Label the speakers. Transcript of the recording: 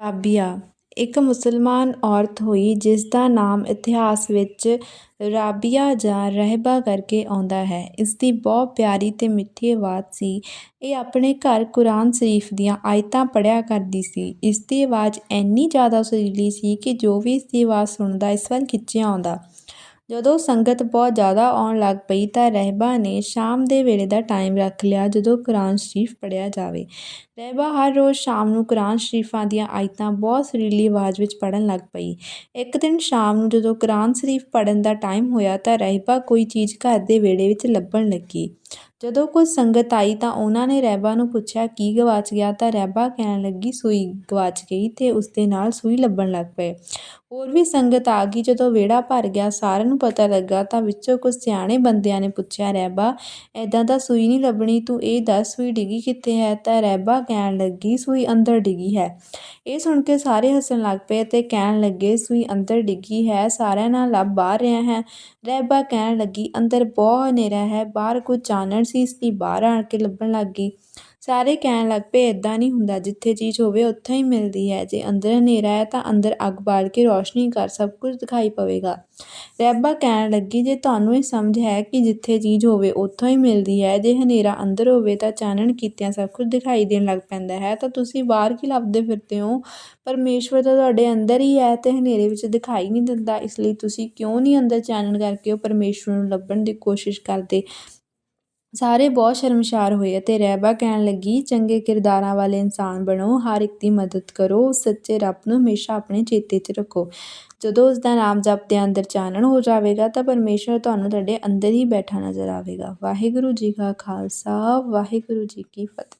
Speaker 1: ਰਾਬੀਆ ਇੱਕ ਮੁਸਲਮਾਨ ਔਰਤ ਹੋਈ ਜਿਸ ਦਾ ਨਾਮ ਇਤਿਹਾਸ ਵਿੱਚ ਰਾਬੀਆ ਜਾਂ ਰਹਿਬਾ ਕਰਕੇ ਆਉਂਦਾ ਹੈ। ਇਸ ਦੀ ਬਹੁਤ ਪਿਆਰੀ ਅਤੇ ਮਿੱਠੀ ਆਵਾਜ਼ ਸੀ। ਇਹ ਆਪਣੇ ਘਰ ਕੁਰਾਨ ਸ਼ਰੀਫ ਦੀਆਂ ਆਇਤਾਂ ਪੜ੍ਹਿਆ ਕਰਦੀ ਸੀ। ਇਸ ਦੀ ਆਵਾਜ਼ ਇੰਨੀ ਜ਼ਿਆਦਾ ਸੁਰੀਲੀ ਸੀ ਕਿ ਜੋ ਵੀ ਇਸ ਦੀ ਆਵਾਜ਼ ਸੁਣਦਾ ਇਸ ਵੱਲ ਖਿੱਚਿਆ ਆਉਂਦਾ। ਜਦੋਂ ਸੰਗਤ ਬਹੁਤ ਜ਼ਿਆਦਾ ਆਉਣ ਲੱਗ ਪਈ ਤਾਂ ਰਹਿਬਾ ਨੇ ਸ਼ਾਮ ਦੇ ਵੇਲੇ ਦਾ ਟਾਈਮ ਰੱਖ ਲਿਆ ਜਦੋਂ ਕੁਰਾਨ ਸ਼ਰੀਫ ਪੜ੍ਹਿਆ ਜਾਵੇ। ਰਹਿਬਾ ਹਰ ਰੋਜ਼ ਸ਼ਾਮ ਨੂੰ ਕੁਰਾਨ ਸ਼ਰੀਫਾਂ ਦੀਆਂ ਆਇਤਾਂ ਬਹੁਤ ਸੁਰੀਲੀ ਆਵਾਜ਼ ਵਿੱਚ ਪੜ੍ਹਨ ਲੱਗ ਪਈ। ਇੱਕ ਦਿਨ ਸ਼ਾਮ ਨੂੰ ਜਦੋਂ ਕੁਰਾਨ ਸ਼ਰੀਫ ਪੜ੍ਹਨ ਦਾ ਟਾਈਮ ਹੋਇਆ ਤਾਂ ਰਹਿਬਾ ਕੋਈ ਚੀਜ਼ ਘਰ ਦੇ ਵਿਹੜੇ ਵਿੱਚ ਲੱਭਣ ਲੱਗੀ। ਜਦੋਂ ਕੁਝ ਸੰਗਤ ਆਈ ਤਾਂ ਉਹਨਾਂ ਨੇ ਰਹਿਬਾ ਨੂੰ ਪੁੱਛਿਆ, ਕੀ ਗਵਾਚ ਗਿਆ? ਤਾਂ ਰਹਿਬਾ ਕਹਿਣ ਲੱਗੀ, ਸੂਈ ਗਵਾਚ ਗਈ ਅਤੇ ਉਸ ਦੇ ਨਾਲ ਸੂਈ ਲੱਭਣ ਲੱਗ ਪਏ। ਹੋਰ ਵੀ ਸੰਗਤ ਆ ਗਈ। ਜਦੋਂ ਵਿਹੜਾ ਭਰ ਗਿਆ, ਸਾਰਿਆਂ ਨੂੰ ਪਤਾ ਲੱਗਾ ਤਾਂ ਵਿੱਚੋਂ ਕੁਝ ਸਿਆਣੇ ਬੰਦਿਆਂ ਨੇ ਪੁੱਛਿਆ ਰਹਿਬਾ ਐਦਾਂ ਤਾਂ ਸੂਈ ਨਹੀਂ ਲੱਭਣੀ, ਤੂੰ ਇਹ ਦੱਸ ਸੂਈ ਡਿੱਗੀ ਕਿੱਥੇ ਹੈ? ਤਾਂ ਰਹਿਬਾ ਕਹਿਣ ਲੱਗੀ, ਸੂਈ ਅੰਦਰ ਡਿੱਗੀ ਹੈ। ਇਹ ਸੁਣ ਕੇ ਸਾਰੇ ਹੱਸਣ ਲੱਗ ਪਏ ਅਤੇ ਕਹਿਣ ਲੱਗੇ, ਸੂਈ ਅੰਦਰ ਡਿੱਗੀ ਹੈ, ਸਾਰਿਆਂ ਨਾਲ ਲੱਭ ਬਾਹਰ ਰਿਹਾ ਹੈ। ਰਹਿਬਾ ਕਹਿਣ ਲੱਗੀ, ਅੰਦਰ ਬਹੁਤ ਹਨੇਰਾ ਹੈ, ਬਾਹਰ ਕੁਝ ਚਾਨਣ ਸੀ, ਇਸ ਲਈ ਬਾਹਰ ਆਣ ਕੇ ਲੱਭਣ ਲੱਗ ਗਈ। ਸਾਰੇ ਕਹਿਣ ਲੱਗ ਪਏ ਇੱਦਾਂ ਨਹੀਂ ਹੁੰਦਾ, ਜਿੱਥੇ ਚੀਜ਼ ਹੋਵੇ, ਉੱਥੇ ਹੀ ਮਿਲਦੀ ਹੈ। ਜੇ ਅੰਦਰ ਹਨੇਰਾ ਹੈ, ਤਾਂ ਅੰਦਰ ਅੱਗ ਬਾਲ ਕੇ ਰੋਸ਼ਨੀ ਕਰ, ਸਭ ਕੁਝ ਦਿਖਾਈ ਪਵੇਗਾ। ਰਹਿਬਾ ਕਹਿਣ ਲੱਗੀ, ਜੇ ਤੁਹਾਨੂੰ ਇਹ ਸਮਝ ਹੈ ਕਿ ਜਿੱਥੇ ਚੀਜ਼ ਹੋਵੇ, ਉੱਥੋਂ ਹੀ ਮਿਲਦੀ ਹੈ, ਜੇ ਹਨੇਰਾ ਅੰਦਰ ਹੋਵੇ, ਤਾਂ ਚਾਨਣ ਕੀਤਿਆਂ ਸਭ ਕੁਝ ਦਿਖਾਈ ਦੇਣ ਲੱਗ ਪੈਂਦਾ ਹੈ। ਤਾਂ ਤੁਸੀਂ ਬਾਹਰ ਕੀ ਲੱਭਦੇ ਫਿਰਦੇ ਹੋ? ਪਰਮੇਸ਼ਵਰ ਤਾਂ ਤੁਹਾਡੇ ਅੰਦਰ ਹੀ ਹੈ ਅਤੇ ਹਨੇਰੇ ਵਿੱਚ ਦਿਖਾਈ ਨਹੀਂ ਦਿੰਦਾ। ਇਸ ਲਈ ਤੁਸੀਂ ਕਿਉਂ ਨਹੀਂ ਅੰਦਰ ਚਾਨਣ ਕਰਕੇ ਉਹ ਪਰਮੇਸ਼ਵਰ ਨੂੰ ਲੱਭਣ ਦੀ ਕੋਸ਼ਿਸ਼ ਕਰਦੇ? ਸਾਰੇ ਬਹੁਤ ਸ਼ਰਮਸ਼ਾਰ ਹੋਏ ਅਤੇ ਰਹਿਬਾ ਕਹਿਣ ਲੱਗੀ, ਚੰਗੇ ਕਿਰਦਾਰਾਂ ਵਾਲੇ ਇਨਸਾਨ ਬਣੋ, ਹਰ ਇੱਕ ਦੀ ਮਦਦ ਕਰੋ, ਸੱਚੇ ਰੱਬ ਨੂੰ ਹਮੇਸ਼ਾ ਆਪਣੇ ਚੇਤੇ 'ਚ ਰੱਖੋ। ਜਦੋਂ ਉਸ ਦਾ ਨਾਮ ਦੇ ਅੰਦਰ ਚਾਨਣ ਹੋ ਜਾਵੇਗਾ, ਤਾਂ ਪਰਮੇਸ਼ਵਰ ਤੁਹਾਨੂੰ ਤੁਹਾਡੇ ਅੰਦਰ ਹੀ ਬੈਠਾ ਨਜ਼ਰ ਆਵੇਗਾ। ਵਾਹਿਗੁਰੂ ਜੀ ਕਾ ਖਾਲਸਾ, ਵਾਹਿਗੁਰੂ ਜੀ ਕੀ ਫਤਿਹ।